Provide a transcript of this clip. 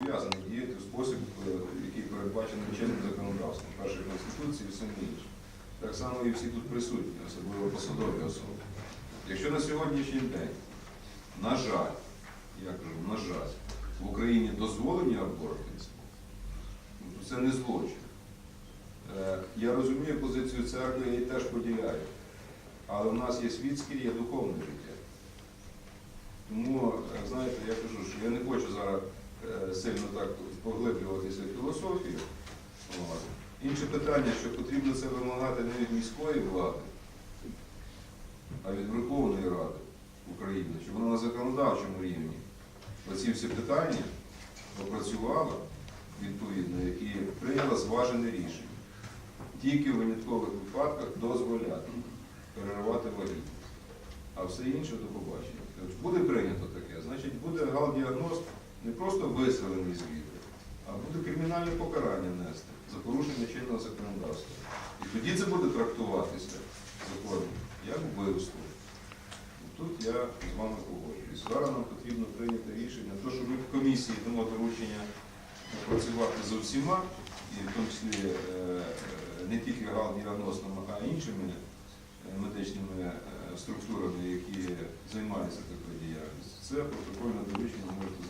зобов'язаний діяти в спосіб, е, який передбачений чинним законодавством, першої конституції і все інше. Так само і всі тут присутні, особливо посадові особи. Якщо на сьогоднішній день, на жаль, я кажу, на жаль, в Україні дозволені аборти, ну, то це не злочин. Е, Я розумію позицію церкви, я її теж поділяю. Але в нас є світське, є духовне життя. Тому, е, знаєте, я кажу, що я не хочу зараз сильно так поглиблюватися в філософію. Інше питання, що потрібно це вимагати не від міської влади, а від Верховної Ради України, щоб вона на законодавчому рівні оці всі питання опрацювала відповідно і прийняла зважене рішення. Тільки в виняткових випадках дозволяти переривати вагітність. А все інше до побачення. Тобто Буде прийнято таке, значить буде гал-діагноз не просто виселений з віри, а буде кримінальне покарання нести за порушення чинного законодавства. І тоді це буде трактуватися законом як вбивство. Тут я з вами погоджуюсь. Зараз нам потрібно прийняти рішення, то, що ми в комісії дамо доручення працювати з усіма, і в тому числі е, е, не тільки гал-діагнозними, а іншими е, медичними структурами, які займаються такою діяльністю. Це протокольне доручення можете.